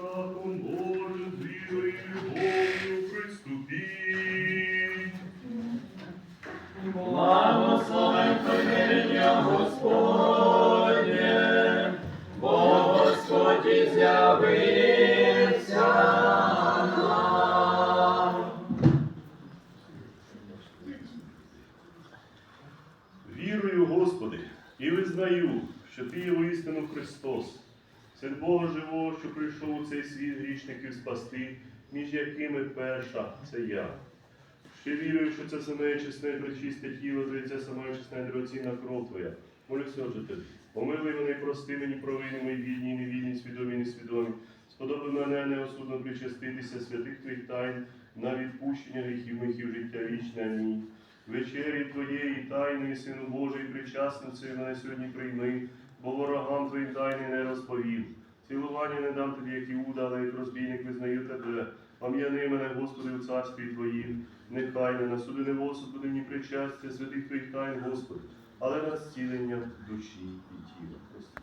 страхом Божим, з вірою і любов'ю приступіть. Благословен ім'я Господнє, бо Господь і з'явився нам. Вірую, Господи, і визнаю, що Ти є воістину Христос, Син Бога живого, що прийшов у цей світ грішників спасти, між якими перша це я. Ще вірую, що це саме чесне і пречисте тіло, зветься саме чесна і дорогоцінна кров Твоя. Молюся, Отже тобі. Помилуй мене і прости мені провини мої вільні, і невільні, свідомі і несвідомі. Сподоби мене неосудно причаститися святих Твоїх тайн на відпущення гріхів і життя вічне. Амінь. Вечері Твоєї тайної, Сину Божий, причасницею мене сьогодні прийми, бо ворогам Твоїм тайни не розповів. Цілування не дам тобі, як Іуда, але як розбійник визнаю тебе. Пам'яни мене, Господи, у царстві Твоїм, нехай не на суди не осуд буде мені причастя святих Твоїх тайн, Господи, але на зцілення душі і тіла.